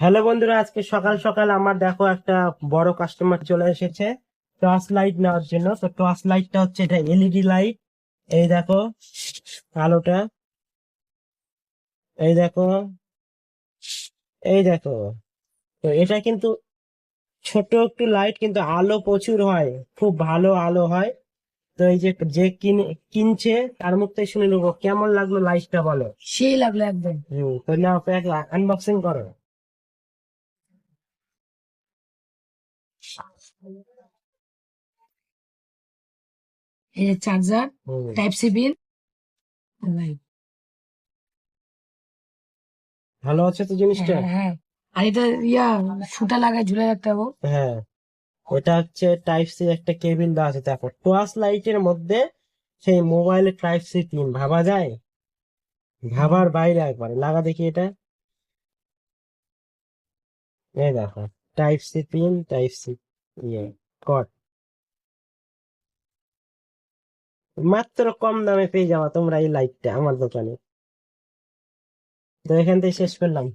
Hello বন্ধুরা আজকে সকাল সকাল আমার দেখো একটা বড় কাস্টমার চলে এসেছে টর্চ লাইট নেওয়ার জন্য। তো টর্চ লাইটটা হচ্ছে এটা এলইডি লাইট এই দেখো আলোটা এই দেখো এই দেখো। তো এটা কিন্তু ছোট একটু লাইট কিন্তু আলো প্রচুর হয় খুব ভালো আলো হয়। তো এই যে যে কিনে কিনছে তার মুখ থেকে শুনে নেব কেমন লাগল লাইটটা বলো? সেই লাগল একদম। হম তো নাও আনবক্সিং করো। চার্জার। টাইপ সি পিন ভালো আছে তো জিনিসটা? হ্যাঁ হ্যাঁ। আর এটা ইয়া সুতা লাগায় ঝুলে রাখতে হবে। হ্যাঁ। এটা হচ্ছে টাইপ সি একটা কেবিল দেওয়া আছে দেখো। টর্চ লাইটের মধ্যে সেই মোবাইলের টাইপ সি পিন ভাবা যায়? ভাবার বাইরে একবারে লাগা দেখি এটা। এই দেখো type C pin type C ইয়ে কট মাত্র কম দামে পেয়ে যাওয়া তোমরা এই লাইটটা আমার দোকানে। তো এখান থেকে শেষ করলাম।